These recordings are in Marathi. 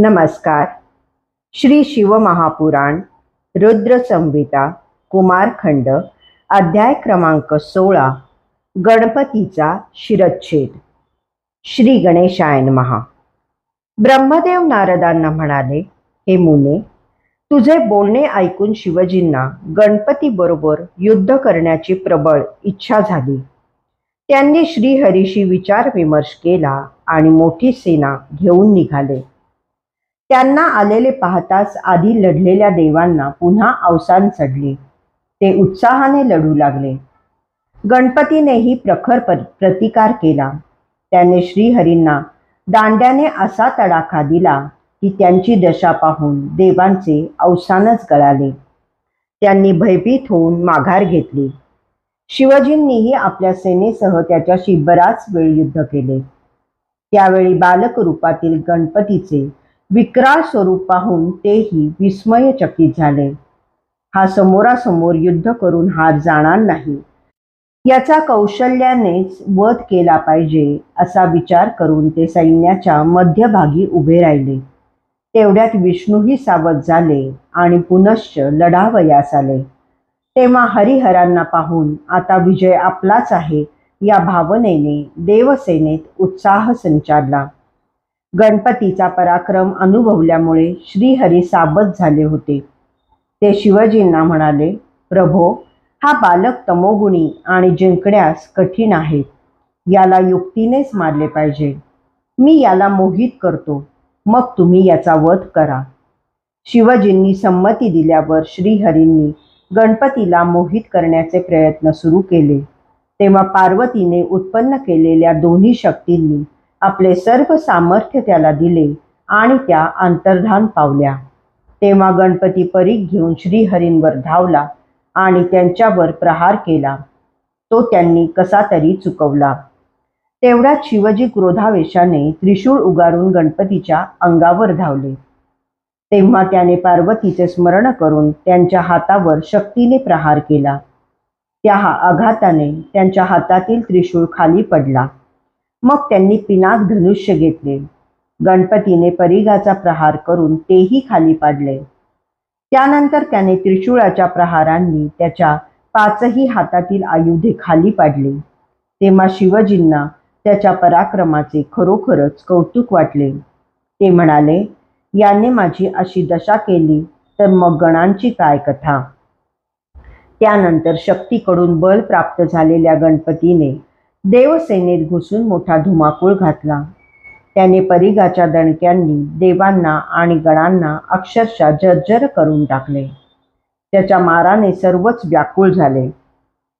नमस्कार. श्री शिवमहापुराण रुद्रसंहिता कुमारखंड अध्याय क्रमांक सोळा गणपतीचा शिरच्छेद. श्री गणेशायन महा ब्रह्मदेव नारदांना म्हणाले हे मुने तुझे बोलणे ऐकून शिवजींना गणपतीबरोबर युद्ध करण्याची प्रबळ इच्छा झाली. त्यांनी श्रीहरीशी विचार विमर्श केला आणि मोठी सेना घेऊन निघाले. त्यांना आलेले पाहताच आधी लढलेल्या देवांना पुन्हा अवसान चढले. ते उत्साहाने लढू लागले. गणपतीनेही प्रखर पर- प्रतिकार केला. त्याने श्रीहरींना दांड्याने असा तडाखा दिला की त्यांची दशा पाहून देवांचे अवसानच गळाले. त्यांनी भयभीत होऊन माघार घेतली. शिवजींनीही आपल्या सेनेसह त्याच्याशी बराच वेळ युद्ध केले. त्यावेळी बालक रूपातील गणपतीचे विक्राळ स्वरूप पाहून तेही विस्मयचकित झाले. हा समोरासमोर युद्ध करून हार जाणार नाही. याचा कौशल्यानेच वध केला पाहिजे असा विचार करून ते सैन्याच्या मध्यभागी उभे राहिले. तेवढ्यात विष्णूही सावध झाले आणि पुनश्च लढावयास आले. तेव्हा हरिहरांना पाहून आता विजय आपलाच आहे. या भावनेने देवसेनेत उत्साह संचारला. गणपतीचा पराक्रम अनुभवल्यामुळे श्रीहरी साबत झाले होते. ते शिवजींना म्हणाले प्रभो हा बालक तमोगुणी आणि जिंकण्यास कठीण आहे. याला युक्तीनेच मारले पाहिजे. मी याला मोहित करतो. मग तुम्ही याचा वध करा. शिवजींनी संमती दिल्यावर श्रीहरींनी गणपतीला मोहित करण्याचे प्रयत्न सुरू केले. तेव्हा पार्वतीने उत्पन्न केलेल्या दोन्ही शक्तींनी आपले सर्व सामर्थ्य त्याला दिले आणि त्या अंतर्धान पावल्या. तेव्हा गणपती परीख घेऊन श्रीहरींवर धावला आणि त्यांच्यावर प्रहार केला. तो त्यांनी कसा तरी चुकवला. तेवढ्यात शिवजी क्रोधावेशाने त्रिशूळ उगारून गणपतीच्या अंगावर धावले. तेव्हा त्याने पार्वतीचे स्मरण करून त्यांच्या हातावर शक्तीने प्रहार केला. त्या आघाताने त्यांच्या हातातील त्रिशूळ खाली पडला. मग त्यांनी पिनाक धनुष्य घेतले. गणपतीने परिघाचा प्रहार करून तेही खाली पाडले. त्यानंतर त्याने त्रिशूळाच्या प्रहारांनी त्याच्या पाचही हातातील आयुधे खाली पाडली. तेव्हा शिवजींना त्याच्या पराक्रमाचे खरोखरच कौतुक वाटले. ते म्हणाले याने माझी अशी दशा केली तर मग गणांची काय कथा? त्यानंतर शक्तीकडून बल प्राप्त झालेल्या गणपतीने देवसेनेत घुसून मोठा धुमाकूळ घातला. त्याने परिघाच्या दणक्यांनी देवांना आणि गणांना अक्षरशः जर्जर करून टाकले. त्याच्या माराने सर्वच व्याकुळ झाले.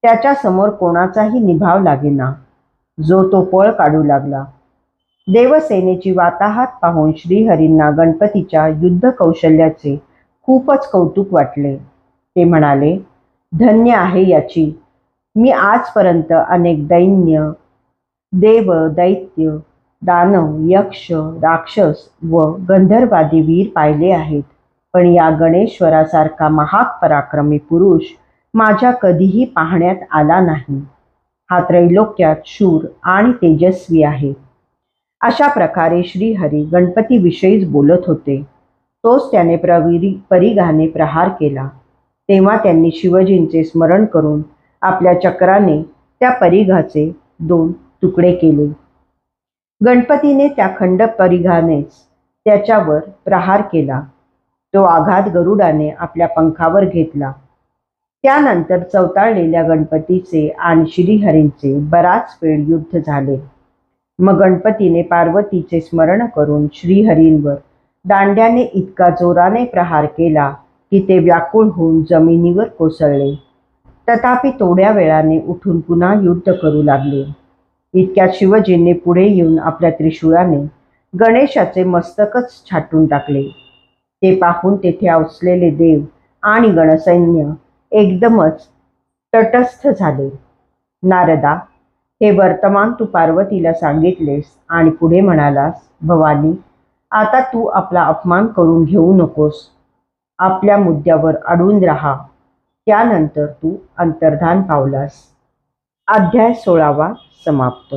त्याच्यासमोर कोणाचाही निभाव लागेना. जो तो पळ काढू लागला. देवसेनेची वाताहात पाहून श्रीहरींना गणपतीच्या युद्ध कौशल्याचे खूपच कौतुक वाटले. ते म्हणाले धन्य आहे याची. मी आजपर्यंत अनेक दैन्य देव दैत्य दानव यक्ष राक्षस व गंधर्वादी वीर पाहिले आहेत. पण या गणेश्वरासारखा महाग पराक्रमी पुरुष माझ्या कधीही पाहण्यात आला नाही. हा त्रैलोक्यात शूर आणि तेजस्वी आहे. अशा प्रकारे श्रीहरी गणपतीविषयीच बोलत होते. तोच त्याने प्रविरी परिघाने प्रहार केला. तेव्हा त्यांनी शिवजींचे स्मरण करून आपल्या चक्राने त्या परिघाचे दोन तुकडे केले. गणपतीने त्या खंड परिघानेच त्याच्यावर प्रहार केला. तो आघात गरुडाने आपल्या पंखावर घेतला. त्यानंतर चवताळलेल्या गणपतीचे आणि श्रीहरींचे बराच वेळ युद्ध झाले. मग गणपतीने पार्वतीचे स्मरण करून श्रीहरींवर दांड्याने इतका जोराने प्रहार केला की ते व्याकुळ होऊन जमिनीवर कोसळले. तथापि थोड्या वेळाने उठून पुन्हा युद्ध करू लागले. इतक्यात शिवजींनी पुढे येऊन आपल्या त्रिशूळाने गणेशाचे मस्तकच छाटून टाकले. ते पाहून तेथे असलेले देव आणि गणसैन्य एकदमच तटस्थ झाले. नारदा हे वर्तमान तू पार्वतीला सांगितलेस आणि पुढे म्हणालास भवानी आता तू आपला अपमान करून घेऊ नकोस. आपल्या मुद्द्यावर अडून राहा. त्यानंतर तू अंतर्धान पावलास. अध्याय सोळावा समाप्त.